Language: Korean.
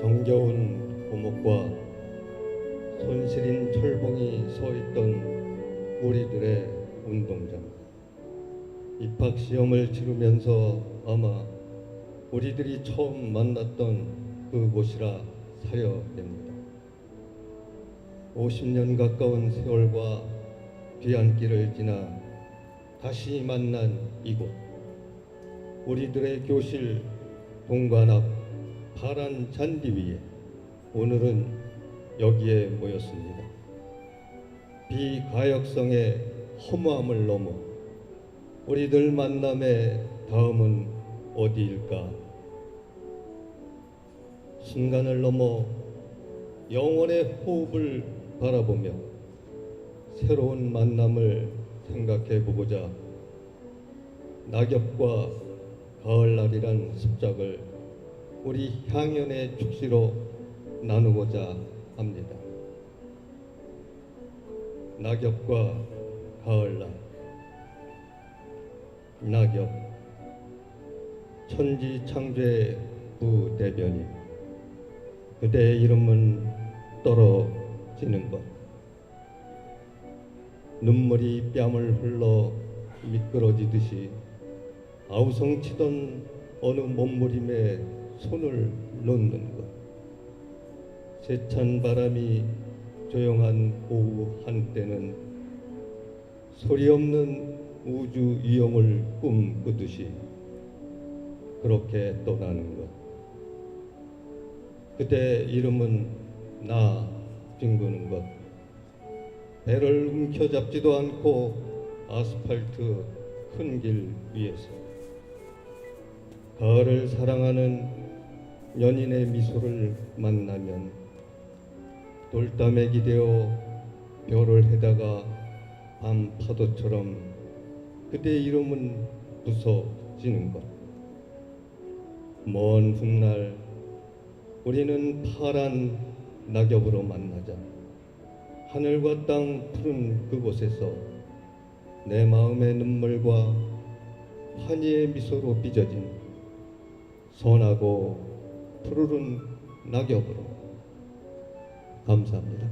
정겨운 고목과 손실인 철봉이 서 있던 우리들의 운동장. 입학 시험을 치르면서 아마 우리들이 처음 만났던 그곳이라 사려됩니다. 50년 가까운 세월과 뒤안길을 지나 다시 만난 이곳. 우리들의 교실 동관 앞 파란 잔디 위에 오늘은 여기에 모였습니다. 비가역성의 허무함을 넘어 우리들 만남의 다음은 어디일까? 순간을 넘어 영원의 호흡을 바라보며 새로운 만남을 생각해 보고자 낙엽과 가을날이란 습작을 우리 향연의 축시로 나누고자 합니다. 낙엽과 가을날 낙엽 천지 창조의 부대변인 그대의 이름은 떨어지는 것 눈물이 뺨을 흘러 미끄러지듯이 아우성치던 어느 몸부림에 손을 놓는 것. 세찬 바람이 조용한 오후 한때는 소리 없는 우주 위험을 꿈꾸듯이 그렇게 떠나는 것. 그대 이름은 나 빙구는 것. 배를 움켜잡지도 않고 아스팔트 큰 길 위에서. 가을을 사랑하는 연인의 미소를 만나면 돌담에 기대어 별을 해다가 밤 파도처럼 그대 이름은 부서지는 것. 먼 훗날 우리는 파란 낙엽으로 만나자. 하늘과 땅 푸른 그곳에서 내 마음의 눈물과 환희의 미소로 빚어진 선하고 푸르른 낙엽으로 감사합니다.